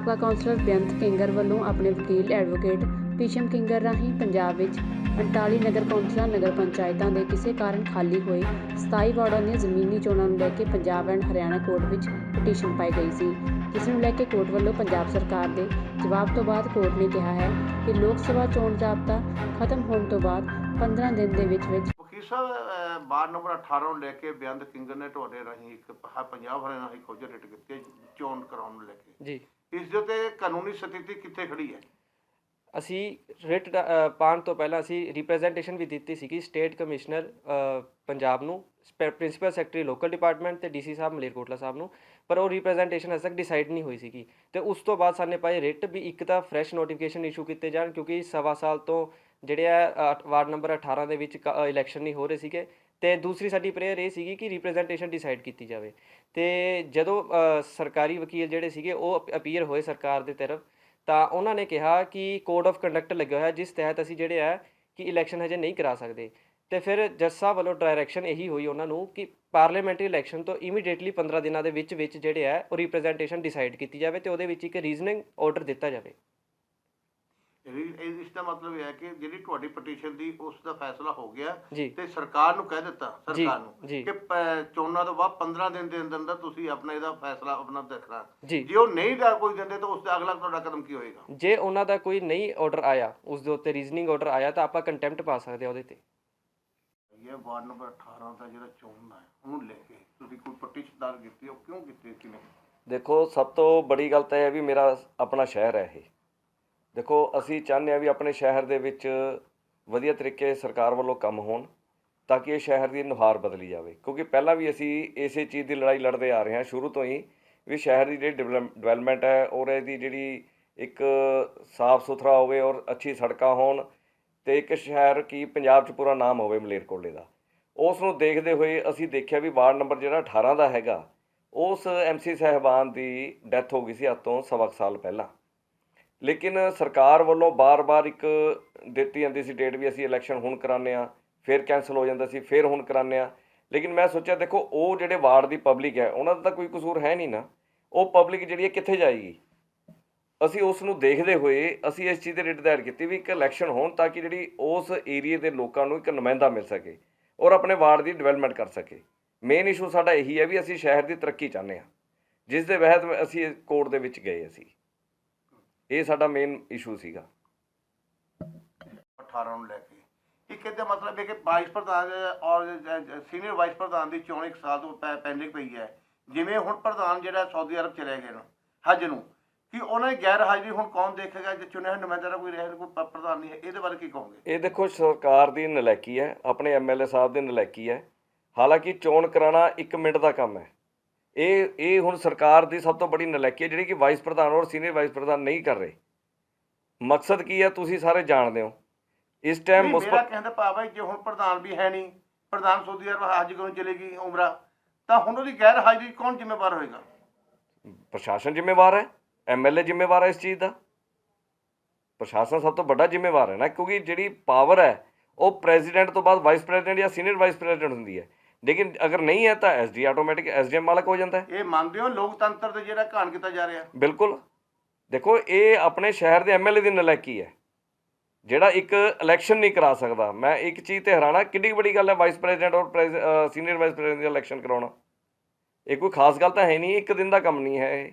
ਸਾਬਕਾ ਕੌਂਸਲਰ ਬੇਅੰਤ ਕਿੰਗਰ ਵੱਲੋਂ ਆਪਣੇ ਵਕੀਲ ਐਡਵੋਕੇਟ ਪੀਸ਼ਮ ਕਿੰਗਰ ਰਾਹੀਂ ਪੰਜਾਬ ਵਿੱਚ 48 ਨਗਰ ਕੌਂਸਲਾਂ ਨਗਰ ਪੰਚਾਇਤਾਂ ਦੇ ਕਿਸੇ ਕਾਰਨ ਖਾਲੀ ਹੋਏ 27 ਵਾਰਡਾਂ ਦੀਆਂ ਜ਼ਮੀਨੀ ਚੋਣਾਂ ਨੂੰ ਲੈ ਕੇ ਪੰਜਾਬ ਐਂਡ ਹਰਿਆਣਾ ਕੋਰਟ ਵਿੱਚ ਪਟੀਸ਼ਨ ਪਾਈ ਗਈ ਸੀ। ਜਿਸ ਨੂੰ ਲੈ ਕੇ ਕੋਰਟ ਵੱਲੋਂ ਪੰਜਾਬ ਸਰਕਾਰ ਦੇ ਜਵਾਬ ਤੋਂ ਬਾਅਦ ਕੋਰਟ ਨੇ ਕਿਹਾ ਹੈ ਕਿ ਲੋਕ ਸਭਾ ਚੋਣ ਜ਼ਾਬਤਾ ਖਤਮ ਹੋਣ ਤੋਂ ਬਾਅਦ 15 ਦਿਨ ਦੇ ਵਿੱਚ ਵਿੱਚ ਵਕੀਲ ਸਾਹਿਬ ਵਾਰਡ ਨੰਬਰ 18 ਨੂੰ ਲੈ ਕੇ ਬੇਅੰਤ ਕਿੰਗਰ ਨੇ ਤੁਹਾਡੇ ਰਾਹੀਂ ਇੱਕ ਪੰਜਾਬ ਹਰਿਆਣਾ ਹਾਈ ਕੋਰਟ 'ਚ ਰਿਟ ਕੀਤੀ ਚੋਣ ਕਰਾਉਣ ਨੂੰ ਲੈ ਕੇ। ਜੀ। ਇਸ ਦੇ ਉੱਤੇ ਕਾਨੂੰਨੀ ਸਥਿਤੀ ਕਿੱਥੇ ਖੜੀ ਹੈ? ਅਸੀਂ ਰਿਟ ਡ- ਪਾਉਣ ਤੋਂ ਪਹਿਲਾਂ ਅਸੀਂ ਰਿਪਰੈਜ਼ੈਂਟੇਸ਼ਨ ਵੀ ਦਿੱਤੀ ਸੀਗੀ ਸਟੇਟ ਕਮਿਸ਼ਨਰ ਪੰਜਾਬ ਨੂੰ ਪ੍ਰਿੰਸੀਪਲ ਸੈਕਟਰੀ ਲੋਕਲ ਡਿਪਾਰਟਮੈਂਟ ਤੇ ਡੀਸੀ ਸਾਹਿਬ ਮਲੇਰਕੋਟਲਾ ਸਾਹਿਬ ਨੂੰ, ਪਰ ਉਹ ਰਿਪਰੈਜ਼ੈਂਟੇਸ਼ਨ ਅਜੇ ਤੱਕ ਡਿਸਾਈਡ ਨਹੀਂ ਹੋਈ ਸੀਗੀ। ਤੇ ਉਸ ਤੋਂ ਬਾਅਦ ਸਾਨੇ ਪਾਏ ਰਿਟ ਵੀ ਇੱਕ ਤਾਂ ਫਰੈਸ਼ ਨੋਟੀਫਿਕੇਸ਼ਨ ਇਸ਼ੂ ਕੀਤੇ ਜਾਣ ਕਿਉਂਕਿ ਸਵਾ ਸਾਲ ਤੋਂ ਜਿਹੜੇ ਆ ਵਾਰਡ ਨੰਬਰ 18 ਦੇ ਵਿੱਚ ਇਲੈਕਸ਼ਨ ਨਹੀਂ ਹੋ ਰਹੇ ਸੀਗੇ। ਤੇ ਦੂਸਰੀ ਸਾਡੀ ਪ੍ਰੇਅਰ ਇਹ ਸੀਗੀ ਕਿ ਰਿਪਰੈਜ਼ੈਂਟੇਸ਼ਨ ਡਿਸਾਈਡ ਕੀਤੀ ਜਾਵੇ। ਤੇ ਜਦੋਂ ਸਰਕਾਰੀ ਵਕੀਲ ਜਿਹੜੇ ਸੀਗੇ, ਉਹ ਅਪੀਅਰ ਹੋਏ ਸਰਕਾਰ ਦੇ ਤਰਫ, ਤਾਂ ਉਹਨਾਂ ਨੇ ਕਿਹਾ ਕਿ ਕੋਡ ਆਫ ਕੰਡਕਟ ਲੱਗਿਆ ਹੋਇਆ, ਜਿਸ ਤਹਿਤ ਅਸੀਂ ਜਿਹੜੇ ਆ ਕਿ ਇਲੈਕਸ਼ਨ ਹਜੇ ਨਹੀਂ ਕਰਾ ਸਕਦੇ। ਤੇ ਫਿਰ ਜੱਜ ਸਾਹਿਬ ਵੱਲੋਂ ਡਾਇਰੈਕਸ਼ਨ ਇਹੀ ਹੋਈ ਉਹਨਾਂ ਨੂੰ ਕਿ ਪਾਰਲੀਮੈਂਟਰੀ ਇਲੈਕਸ਼ਨ ਤੋਂ ਇਮੀਡੀਏਟਲੀ 15 ਦਿਨਾਂ ਦੇ ਵਿੱਚ ਵਿੱਚ ਜਿਹੜੇ ਆ, ਉਹ ਰਿਪਰੈਜ਼ੈਂਟੇਸ਼ਨ ਡਿਸਾਈਡ ਕੀਤੀ ਜਾਵੇ ਤੇ ਉਹਦੇ ਵਿੱਚ ਇੱਕ ਰੀਜ਼ਨਿੰਗ ਆਰਡਰ ਦਿੱਤਾ ਜਾਵੇ। ਇਹ ਇਸ ਦਾ ਮਤਲਬ ਇਹ ਹੈ ਕਿ ਜਿਹੜੀ ਤੁਹਾਡੀ ਪਟੀਸ਼ਨ ਦੀ ਉਸ ਦਾ ਫੈਸਲਾ ਹੋ ਗਿਆ ਤੇ ਸਰਕਾਰ ਨੂੰ ਕਹਿ ਦਿੱਤਾ ਸਰਕਾਰ ਨੂੰ। ਕਿ ਚੋਣਾਂ ਤੋਂ ਬਾਅਦ 15 ਦਿਨ ਦੇ ਅੰਦਰ ਅੰਦਰ ਤੁਸੀਂ ਆਪਣਾ ਇਹਦਾ ਫੈਸਲਾ ਆਪਣਾ ਦੇਖਣਾ। ਜੀ। ਜੇ ਉਹ ਨਹੀਂ ਦਾ ਕੋਈ ਦਿੰਦੇ ਤਾਂ ਉਸ ਦਾ ਅਗਲਾ ਤੁਹਾਡਾ ਕਦਮ ਕੀ ਹੋਏਗਾ? ਜੇ ਉਹਨਾਂ ਦਾ ਕੋਈ ਨਹੀਂ ਆਰਡਰ ਆਇਆ ਉਸ ਦੇ ਉੱਤੇ ਰੀਜ਼ਨਿੰਗ ਆਰਡਰ ਆਇਆ ਤਾਂ ਆਪਾਂ ਕੰਟੈਂਪਟ ਪਾ ਸਕਦੇ ਆ ਉਹਦੇ ਤੇ। ਇਹ ਵਾਰਡ ਨੰਬਰ 18 ਦਾ ਜਿਹੜਾ ਚੋਣ ਹੈ ਉਹਨੂੰ ਲੈ ਕੇ ਤੁਸੀਂ ਕੋਈ ਪਟੀਸ਼ਨ ਦਾਇਰ ਕੀਤੀ ਉਹ ਕਿਉਂ ਕੀਤੀ ਕਿਵੇਂ? ਦੇਖੋ ਸਭ ਤੋਂ ਬੜੀ ਗੱਲ ਤਾਂ ਇਹ ਹੈ ਵੀ ਮੇਰਾ ਆਪਣਾ ਸ਼ਹਿਰ ਹੈ ਇਹ। ਦੇਖੋ, ਅਸੀਂ ਚਾਹੁੰਦੇ ਹਾਂ ਵੀ ਆਪਣੇ ਸ਼ਹਿਰ ਦੇ ਵਿੱਚ ਵਧੀਆ ਤਰੀਕੇ ਸਰਕਾਰ ਵੱਲੋਂ ਕੰਮ ਹੋਣ ਤਾਂ ਕਿ ਇਹ ਸ਼ਹਿਰ ਦੀ ਨੁਹਾਰ ਬਦਲੀ ਜਾਵੇ। ਕਿਉਂਕਿ ਪਹਿਲਾਂ ਵੀ ਅਸੀਂ ਇਸੇ ਚੀਜ਼ ਦੀ ਲੜਾਈ ਲੜਦੇ ਆ ਰਹੇ ਹਾਂ, ਸ਼ੁਰੂ ਤੋਂ ਹੀ ਵੀ ਸ਼ਹਿਰ ਦੀ ਜਿਹੜੀ ਡਿਵੈਲਪਮੈਂਟ ਹੈ ਔਰ ਇਹਦੀ ਜਿਹੜੀ ਇੱਕ ਸਾਫ਼ ਸੁਥਰਾ ਹੋਵੇ ਔਰ ਅੱਛੀ ਸੜਕਾਂ ਹੋਣ ਤੇ ਇੱਕ ਸ਼ਹਿਰ ਕੀ ਪੰਜਾਬ 'ਚ ਪੂਰਾ ਨਾਮ ਹੋਵੇ ਮਲੇਰਕੋਟਲੇ ਦਾ। ਉਸ ਨੂੰ ਦੇਖਦੇ ਹੋਏ ਅਸੀਂ ਦੇਖਿਆ ਵੀ ਵਾਰਡ ਨੰਬਰ ਜਿਹੜਾ 18 ਦਾ ਹੈਗਾ, ਉਸ ਐਮਸੀ ਸਾਹਿਬਾਨ ਦੀ ਡੈਥ ਹੋ ਗਈ ਸੀ ਅੱਜ ਤੋਂ ਸਵਾ ਕੁ ਸਾਲ ਪਹਿਲਾਂ। ਲੇਕਿਨ ਸਰਕਾਰ ਵੱਲੋਂ ਬਾਰ-ਬਾਰ ਇੱਕ ਦਿੱਤੀ ਜਾਂਦੀ ਸੀ ਡੇਟ ਵੀ ਅਸੀਂ ਇਲੈਕਸ਼ਨ ਹੁਣ ਕਰਾਉਂਦੇ ਆ ਫਿਰ ਕੈਨਸਲ ਹੋ ਜਾਂਦਾ ਸੀ, ਫਿਰ ਹੁਣ ਕਰਾਉਂਦੇ ਆ ਲੇਕਿਨ ਮੈਂ ਸੋਚਿਆ ਦੇਖੋ, ਉਹ ਜਿਹੜੇ ਵਾਰਡ ਦੀ ਪਬਲਿਕ ਹੈ, ਉਹਨਾਂ ਦਾ ਤਾਂ ਕੋਈ ਕਸੂਰ ਹੈ ਨਹੀਂ ਨਾ। ਉਹ ਪਬਲਿਕ ਜਿਹੜੀ ਹੈ ਕਿੱਥੇ ਜਾਏਗੀ? ਅਸੀਂ ਉਸ ਨੂੰ ਦੇਖਦੇ ਹੋਏ ਅਸੀਂ ਇਸ ਚੀਜ਼ ਦੇ ਰਿਟ ਦਾਇਰ ਕੀਤੀ ਵੀ ਇੱਕ ਇਲੈਕਸ਼ਨ ਹੋਣ ਤਾਂ ਕਿ ਜਿਹੜੀ ਉਸ ਏਰੀਏ ਦੇ ਲੋਕਾਂ ਨੂੰ ਇੱਕ ਨੁਮਾਇੰਦਾ ਮਿਲ ਸਕੇ ਔਰ ਆਪਣੇ ਵਾਰਡ ਦੀ ਡਿਵੈਲਪਮੈਂਟ ਕਰ ਸਕੇ। ਮੇਨ ਇਸ਼ੂ ਸਾਡਾ ਇਹੀ ਹੈ ਵੀ ਅਸੀਂ ਸ਼ਹਿਰ ਦੀ ਤਰੱਕੀ ਚਾਹੁੰਦੇ ਹਾਂ, ਜਿਸ ਦੇ ਵਹਿਤ ਅਸੀਂ ਕੋਰਟ ਦੇ ਵਿੱਚ ਗਏ ਅਸੀਂ। ਇਹ ਸਾਡਾ ਮੇਨ ਇਸ਼ੂ ਸੀਗਾ। 18 ਨੂੰ ਲੈ ਕੇ। ਇੱਕ ਇਹਦਾ ਮਤਲਬ ਹੈ ਕਿ ਵਾਈਸ ਪ੍ਰਧਾਨ ਔਰ ਸੀਨੀਅਰ ਵਾਈਸ ਪ੍ਰਧਾਨ ਦੀ ਚੋਣ ਇੱਕ ਸਾਲ ਤੋਂ ਪੈਂਡਿੰਗ ਪਈ ਹੈ। ਜਿਵੇਂ ਹੁਣ ਪ੍ਰਧਾਨ ਜਿਹੜਾ ਸਾਊਦੀ ਅਰਬ ਚਲੇ ਗਏ ਨੇ ਹਜ ਨੂੰ ਕਿ ਉਹਨਾਂ ਦੀ ਗੈਰ ਹਾਜ਼ਰੀ ਹੁਣ ਕੌਣ ਦੇਖੇਗਾ? ਜੇ ਚੁਣਿਆ ਨੁਮਾਇੰਦਾ ਦਾ ਕੋਈ ਰਹਿ ਕੋਈ ਪ੍ਰਧਾਨ ਨਹੀਂ ਹੈ। ਇਹਦੇ ਬਾਰੇ ਕੀ ਕਹੋਗੇ? ਇਹ ਦੇਖੋ ਸਰਕਾਰ ਦੀ ਨਲਾਇਕੀ ਹੈ ਆਪਣੇ ਐਮਐਲਏ ਸਾਹਿਬ ਦੀ ਨਲਾਇਕੀ ਹੈ। ਹਾਲਾਂਕਿ ਚੋਣ ਕਰਾਉਣਾ 1 ਮਿੰਟ ਦਾ ਕੰਮ ਹੈ। ਇਹ ਇਹ ਹੁਣ ਸਰਕਾਰ ਦੀ ਸਭ ਤੋਂ ਬੜੀ ਨਲਾਇਕੀ ਹੈ ਜਿਹੜੀ ਕਿ ਵਾਈਸ ਪ੍ਰਧਾਨ ਔਰ ਸੀਨੀਅਰ ਵਾਈਸ ਪ੍ਰਧਾਨ ਨਹੀਂ ਕਰ ਰਹੇ। ਮਕਸਦ ਕੀ ਹੈ ਤੁਸੀਂ ਸਾਰੇ ਜਾਣਦੇ ਹੋ। ਇਸ ਟਾਈਮ ਮੁਸਬਤ ਕਹਿਣ ਦਾ ਭਾਵ ਹੈ ਜੇ ਹੁਣ ਪ੍ਰਧਾਨ ਵੀ ਹੈ ਨਹੀਂ ਪ੍ਰਧਾਨ ਸਾਊਦੀ ਅਰਬ ਹਜ ਕਰਨ ਚਲੇਗੀ ਉਮਰਾ। ਤਾਂ ਹੁਣ ਉਹਦੀ ਗੈਰ ਹਾਜ਼ਰੀ ਕੌਣ ਜ਼ਿੰਮੇਵਾਰ ਹੋਏਗਾ? ਪ੍ਰਸ਼ਾਸਨ ਜ਼ਿੰਮੇਵਾਰ ਹੈ ਐਮਐਲਏ ਜ਼ਿੰਮੇਵਾਰ ਹੈ ਇਸ ਚੀਜ਼ ਦਾ। ਪ੍ਰਸ਼ਾਸਨ ਸਭ ਤੋਂ ਵੱਡਾ ਜ਼ਿੰਮੇਵਾਰ ਹੈ ਨਾ ਕਿਉਂਕਿ ਜਿਹੜੀ ਪਾਵਰ ਹੈ ਉਹ ਪ੍ਰੈਜ਼ੀਡੈਂਟ ਤੋਂ ਬਾਅਦ ਵਾਈਸ ਪ੍ਰੈਜ਼ੀਡੈਂਟ ਜਾਂ ਸੀਨੀਅਰ ਵਾਈਸ ਪ੍ਰੈਜ਼ੀਡੈਂਟ ਹੁੰਦੀ ਹੈ। ਲੇਕਿਨ ਅਗਰ ਨਹੀਂ ਹੈ ਤਾਂ ਐਸਡੀ ਆਟੋਮੈਟਿਕ ਐਸਡੀਐਮ ਮਾਲਕ ਹੋ ਜਾਂਦਾ ਹੈ? ਇਹ ਮੰਨਦੇ ਹੋ ਲੋਕਤੰਤਰ ਤੇ ਜਿਹੜਾ ਘਾਣ ਕੀਤਾ ਜਾ ਰਿਹਾ? ਬਿਲਕੁਲ। ਦੇਖੋ ਇਹ ਆਪਣੇ ਸ਼ਹਿਰ ਦੇ ਐਮਐਲਏ ਦੀ ਨਲਾਇਕੀ ਹੈ। ਜਿਹੜਾ ਇੱਕ ਇਲੈਕਸ਼ਨ ਨਹੀਂ ਕਰਾ ਸਕਦਾ। ਮੈਂ ਇੱਕ ਚੀਜ਼ ਤੇ ਹੈਰਾਨਾ ਕਿੰਨੀ ਵੱਡੀ ਗੱਲ ਹੈ ਵਾਈਸ ਪ੍ਰੈਜ਼ੀਡੈਂਟ ਔਰ ਸੀਨੀਅਰ ਵਾਈਸ ਪ੍ਰੈਜ਼ੀਡੈਂਟ ਦਾ ਇਲੈਕਸ਼ਨ ਕਰਾਉਣਾ। ਇਹ ਕੋਈ ਖਾਸ ਗੱਲ ਤਾਂ ਹੈ ਨਹੀਂ ਇੱਕ ਦਿਨ ਦਾ ਕੰਮ ਨਹੀਂ ਹੈ ਇਹ।